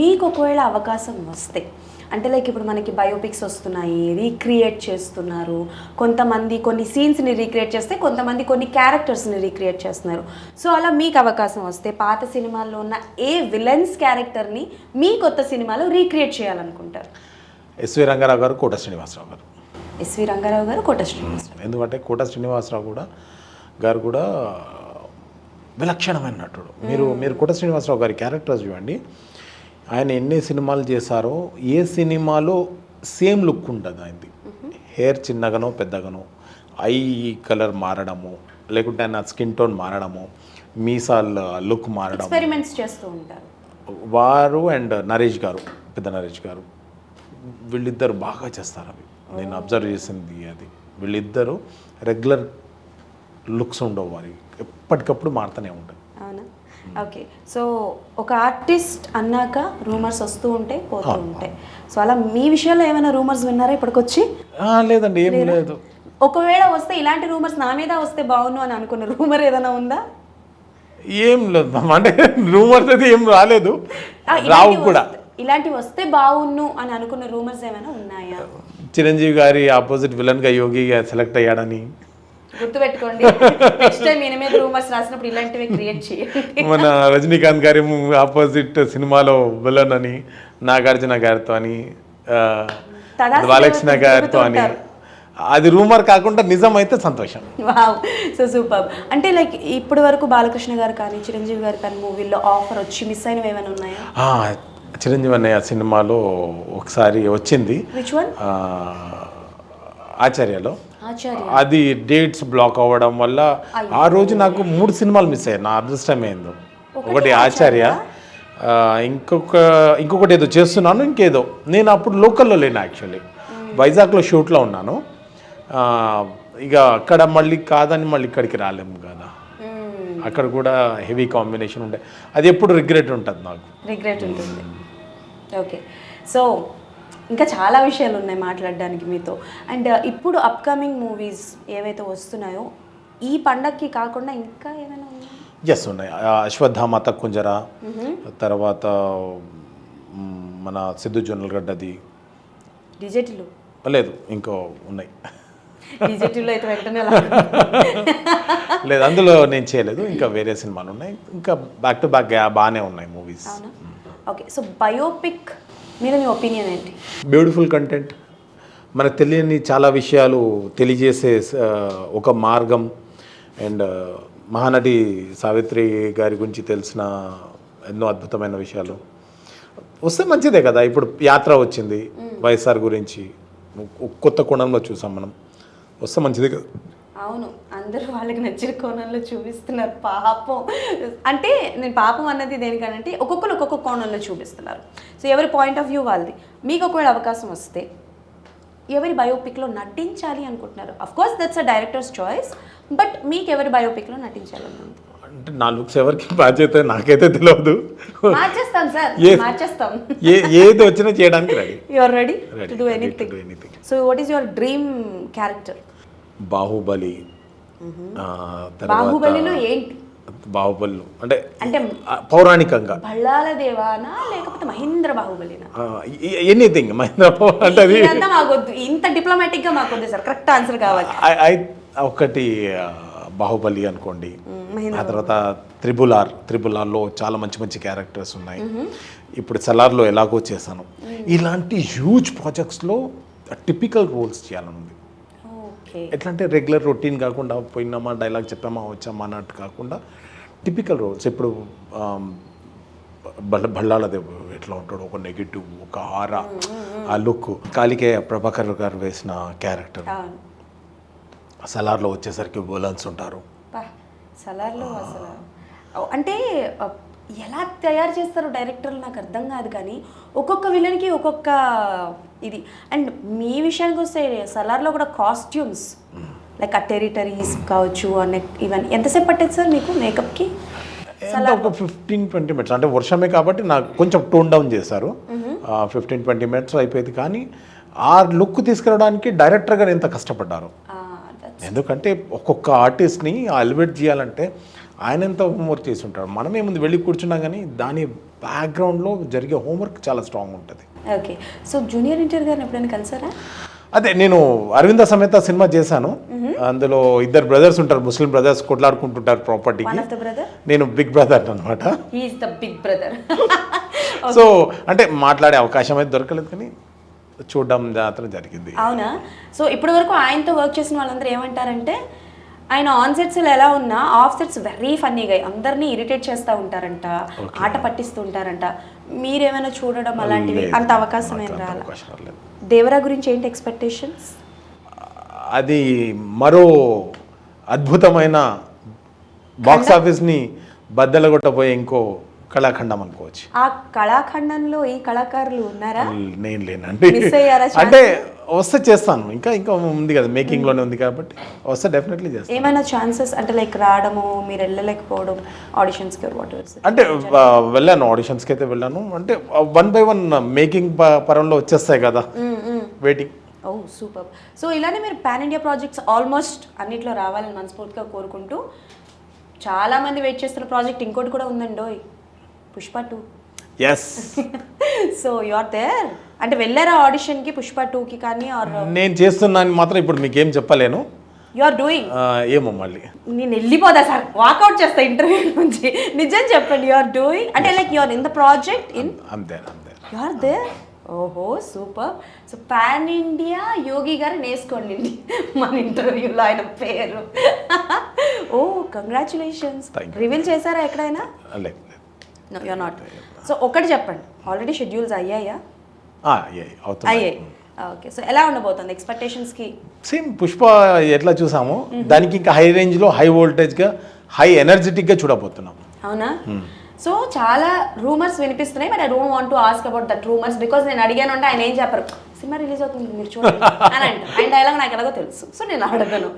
మీకు ఒకవేళ అవకాశం వస్తే అంటే లైక్ ఇప్పుడు మనకి బయోపిక్స్ వస్తున్నాయి రీక్రియేట్ చేస్తున్నారు కొంతమంది కొన్ని సీన్స్ని రీక్రియేట్ చేస్తే కొంతమంది కొన్ని క్యారెక్టర్స్ని రీక్రియేట్ చేస్తున్నారు. సో అలా మీకు అవకాశం వస్తే పాత సినిమాల్లో ఉన్న ఏ విలన్స్ క్యారెక్టర్ని మీ కొత్త సినిమాలో రీక్రియేట్ చేయాలనుకుంటారు? ఎస్వి రంగారావు గారు కోట శ్రీనివాసరావు గారు. ఎస్వి రంగారావు గారు కోట శ్రీనివాస్ ఎందుకంటే కోట శ్రీనివాసరావు కూడా గారు కూడా విలక్షణమైన నటుడు. మీరు మీరు కోట శ్రీనివాసరావు గారి క్యారెక్టర్స్ చూడండి. ఆయన ఎన్ని సినిమాలు చేశారో ఏ సినిమాలో సేమ్ లుక్ ఉంటుంది ఆయనది. హెయిర్ చిన్నగానో పెద్దగానో ఐ కలర్ మారడము లేకుంటే ఆయన స్కిన్ టోన్ మారడము మీసాల లుక్ మారడం ఎక్స్పెరిమెంట్స్ చేస్తూ ఉంటారు. వారు అండ్ నరేష్ గారు పెద్ద నరేష్ గారు వీళ్ళిద్దరు బాగా చేస్తారు అవి. నేను అబ్జర్వ్ చేసింది అది. వీళ్ళిద్దరు రెగ్యులర్ లుక్స్ ఉండవు వారి. ఎప్పటికప్పుడు మారుతూనే ఉంటాయి. అవునా? ఓకే. సో ఒక ఆర్టిస్ట్ అన్నాక రూమర్స్ వస్తూ ఉంటాయి పోతూ ఉంటాయి సో అలా మీ విషయంలో ఏమైనా రూమర్స్ విన్నారా ఇప్పటికొచ్చి? లేదండి ఏం లేదు? ఒకవేళ వస్తే ఇలాంటి రూమర్స్ నా మీద వస్తే బాగుండు అని అనుకున్న రూమర్ ఏదైనా ఉందా? ఏం లేదు. అంటే రూమర్స్ అయితే ఏం రాలేదు. రావు కూడా. ఇలాంటివి వస్తే బాగుండు అని అనుకున్న రూమర్స్ ఏమైనా ఉన్నాయా? చిరంజీవి గారి ఆపోజిట్ విలన్గా యోగి సెలెక్ట్ అయ్యాడని. గుర్తుపెట్టుకోండి. నెక్స్ట్ టైం మీద రూమర్స్ రాసినప్పుడు ఇలాంటివి క్రియేట్ చేయండి. మన రజనీకాంత్ గారి ఆపోజిట్ సినిమాలో విలన్ అని నాగార్జున గారితో అని బాలకృష్ణ గారితో అని. అది రూమర్ కాకుండా నిజం అయితే సంతోషం. వావ్ సో సూపర్ అంటే లైక్ ఇప్పటి వరకు బాలకృష్ణ గారు కానీ చిరంజీవి గారు కానీ మూవీలో ఆఫర్ వచ్చి మిస్ అయినవి ఏమైనా ఉన్నాయా? ఆ, చిరంజీవి అన్నయ్య సినిమాలో ఒకసారి వచ్చింది. ఆచార్యలో. ఆచార్య అది డేట్స్ బ్లాక్ అవ్వడం వల్ల ఆ రోజు నాకు మూడు సినిమాలు మిస్ అయ్యాయి. నా అదృష్టం ఏందో ఒకటి ఆచార్య. ఇంకొక ఇంకొకటి ఏదో చేస్తున్నాను ఇంకేదో. నేను అప్పుడు లోకల్లో లేను యాక్చువల్లీ. వైజాగ్లో షూట్లో ఉన్నాను. ఇక అక్కడ మళ్ళీ కాదని మళ్ళీ ఇక్కడికి రాలేము కదా. అక్కడ కూడా హెవీ కాంబినేషన్ ఉండే. అది ఎప్పుడు రిగ్రెట్ ఉంటుంది నాకు. రిగ్రెట్ ఉంటుంది. ఓకే. సో ఇంకా చాలా విషయాలు ఉన్నాయి మాట్లాడడానికి మీతో. అండ్ ఇప్పుడు అప్కమింగ్ మూవీస్ ఏవైతే వస్తున్నాయో ఈ పండక్కి కాకుండా ఇంకా ఏమైనా ఉన్నాయా? ఎస్ ఉన్నాయి. అశ్వత్థామ తక్కుంజర తర్వాత మన సిద్ధు జొన్నలగడ్డది డిజిటల్ లేదు ఇంకో ఉన్నాయి. లేదు అందులో నేను చేయలేదు. ఇంకా వేరే సినిమాలు ఉన్నాయి. ఇంకా బ్యాక్ టు బ్యాక్ బాగానే ఉన్నాయి మూవీస్ ఓకే సో బయోపిక్ మీద మీ ఒపీనియన్ ఏంటి? బ్యూటిఫుల్ కంటెంట్ మనకు తెలియని చాలా విషయాలు తెలియజేసే ఒక మార్గం. అండ్ మహానటి సావిత్రి గారి గురించి తెలిసిన ఎన్నో అద్భుతమైన విషయాలు. వస్తే మంచిదే కదా ఇప్పుడు యాత్ర వచ్చింది వైఎస్ఆర్ గురించి. కొత్త కోణంలో చూసాం మనం. వస్తే మంచిదే కదా. అవును అందరూ వాళ్ళకి నచ్చిన కోణంలో చూపిస్తున్నారు పాపం. అంటే నేను పాపం అన్నది దేనికనంటే ఒక్కొక్కరు ఒక్కొక్క కోణంలో చూపిస్తున్నారు. సో ఎవరి పాయింట్ ఆఫ్ వ్యూ వాళ్ళది? మీకు ఒకవేళ అవకాశం వస్తే ఎవరి బయోపిక్లో నటించాలి అనుకుంటున్నారు? Of course that's a director's choice but మీకు ఎవరి బయోపిక్లో నటించాలని ఉంది అంటే నా లుక్స్ ఎవరికి మ్యాచ్ అయితే నాకైతే తెలియదు మార్చేస్తాం సార్ Yes. మార్చేస్తాం. ఏ ఏది వచ్చినా చేయడానికి ready ready to do anything. So what is your dream character Baahubali బాహుబలిలో ఏంటి? బాహుబలి. అంటే అంటే పౌరాణికంగా. బళ్ళాల దేవానా లేకపోతే మహేంద్ర బాహుబలినా? ఎనీథింగ్ మహేంద్ర అంటే అది. మాకొద్దు. ఇంత డిప్లొమాటిక్గా మాకొద్దు సార్. కరెక్ట్ ఆన్సర్ కావాలి. ఒకటి బాహుబలి అనుకోండి. ఆ తర్వాత త్రిబుల్ ఆర్ త్రిబుల్ ఆర్లో చాలా మంచి మంచి క్యారెక్టర్స్ ఉన్నాయి. ఇప్పుడు సలార్లో ఎలాగో చేశాను. ఇలాంటి హ్యూజ్ ప్రాజెక్ట్స్లో టిపికల్ రోల్స్ చేయాలని ఉంది ఎట్లా అంటే రెగ్యులర్ రొటీన్ కాకుండా పోయినామా డైలాగ్ చెప్పామా వచ్చామా అన్నట్టు కాకుండా టిపికల్ రోల్స్ ఇప్పుడు బల్ల బళ్ళాలదేవ్ ఎట్లా ఉంటాడు ఒక నెగిటివ్ ఒక హారా ఆ లుక్ కాలికే ప్రభాకర్ గారు వేసిన క్యారెక్టర్ సలార్లో వచ్చేసరికి బోలన్స్ ఉంటారు. సలార్లో అసలు. అంటే ఎలా తయారు చేస్తారు డైరెక్టర్లు నాకు అర్థం కాదు కానీ ఒక్కొక్క విలన్కి ఒక్కొక్క ఇది. అండ్ మీ విషయానికి వస్తే సలార్లో కూడా కాస్ట్యూమ్స్ లైక్ ఆ టెరిటరీస్ కావచ్చు ఇవన్నీ. ఎంతసేపు పట్టేది సార్ మీకు మేకప్కి? ఒక ఫిఫ్టీన్ ట్వంటీ మినిట్స్ అంటే వర్షమే కాబట్టి నాకు కొంచెం టోన్ డౌన్ చేశారు. ఫిఫ్టీన్ ట్వంటీ మినిట్స్ అయిపోయింది. కానీ ఆ లుక్ తీసుకురావడానికి డైరెక్టర్ గారు ఎంత కష్టపడ్డారు? ఎందుకంటే ఒక్కొక్క ఆర్టిస్ట్ని ఎలివేట్ చేయాలంటే ఆయన ఎంత హోంవర్క్ చేసి ఉంటాడు మనం ఏముంది వెళ్ళి కూర్చున్నా కానీ దాని బ్యాక్గ్రౌండ్లో జరిగే హోంవర్క్ చాలా స్ట్రాంగ్ ఉంటుంది. ఓకే. సో జూనియర్ ఎన్టీఆర్ గారిని ఎప్పుడైనా కలిసారా? అదే నేను అరవింద సమేత సినిమా చేశాను. అందులో ఇద్దరు బ్రదర్స్ ఉంటారు ముస్లిం బ్రదర్స్ కొట్లాడుకుంటుంటారు ప్రాపర్టీకి. నేను బిగ్ బ్రదర్ అనమాట బిగ్ బ్రదర్ సో అంటే మాట్లాడే అవకాశం అయితే దొరకలేదు కానీ చూడడం మాత్రం జరిగింది. అవునా? సో ఇప్పటి వరకు ఆయనతో వర్క్ చేసిన వాళ్ళందరూ ఏమంటారంటే ఆయన ఆన్ సెట్స్ ఎలా ఉన్నా ఆఫ్ సెట్స్ వెరీ ఫన్నీగా అందరినీ ఇరిటేట్ చేస్తూ ఉంటారంట ఆట పట్టిస్తూ ఉంటారంట. మీరేమైనా చూడడం అలాంటివి. అంత అవకాశం ఏం రాలేదు. దేవరా గురించి ఏంటి ఎక్స్పెక్టేషన్స్ అది మరో అద్భుతమైన బాక్స్ ఆఫీస్ని బద్దలగొట్టబోయే ఇంకో కళాఖండం అనుకోవచ్చు. ఆ కళాఖండంలో ఈ కళాకారులు ఉన్నారా? నేను లేనండి? అంటే వస్తే చేస్తాను. ఇంకా ఇంకా ఉంది కదా మేకింగ్లోనే ఉంది కాబట్టి వస్తే డెఫినెట్లీ చేస్తాను. ఏమైనా ఛాన్సెస్ అంటే లైక్ రావడము మీరు వెళ్ళలేకపోవడం ఆడిషన్స్కి వాట్ అంటే వెళ్ళాను ఆడిషన్స్కి అయితే వెళ్ళాను. అంటే వన్ బై వన్ మేకింగ్ పరంలో వచ్చేస్తాయి కదా. Waiting oh super. సో ఇలానే మీరు పాన్ ఇండియా ప్రాజెక్ట్స్ ఆల్మోస్ట్ అన్నిట్లో రావాలని మనస్ఫూర్తిగా కోరుకుంటూ చాలా మంది వెయిట్ చేస్తున్న ప్రాజెక్ట్ ఇంకోటి కూడా ఉందండోయ్. Pushpa two. Yes so you are there అంటే వెళ్ళారా ఆడిషన్కి పుష్ప టూకి కానీ ఆర్ నేను చేస్తున్నాను మాత్రం ఇప్పుడు మీకు ఏం చెప్పలేను యు ఆర్ డూయింగ్ ఏమో మళ్ళీ. నేను వెళ్ళిపోదా సార్? వాకౌట్ చేస్తా ఇంటర్వ్యూ నుంచి. నిజం చెప్పండి యు ఆర్ డూయింగ్ అంటే like you are in the project in అంతే అంతే యు ఆర్ దేర్ ఓహో super so pan India Yogi garu నేసుకోండి మన ఇంటర్వ్యూలో ఆయన పేరు. ఓ కంగ్రాచులేషన్స్. రివీల్ చేశారా ఎక్కడైనా? నో యు నాట్ సో ఒకటి చెప్పండి. ఆల్రెడీ షెడ్యూల్స్ అయ్యాయా? అయ్యాయి. ఓకే సో ఎలా ఉండబోతుంది ఎక్స్పెక్టేషన్స్కి సేమ్ పుష్ప ఎట్లా చూసామో దానికి ఇంకా హై రేంజ్లో హై వోల్టేజ్గా హై ఎనర్జెటిక్గా చూడబోతున్నాం అవునా? సో చాలా రూమర్స్ వినిపిస్తున్నాయి but I don't want to ask about that rumours because నేను అడిగాను అంటే ఆయన ఏం చెప్పరు. సినిమా రిలీజ్ అవుతుంది మీరు చూడండి. అని అంటారు. ఆయన డైలాగ్ నాకు ఎలాగో తెలుసు. సో నేను అడగను.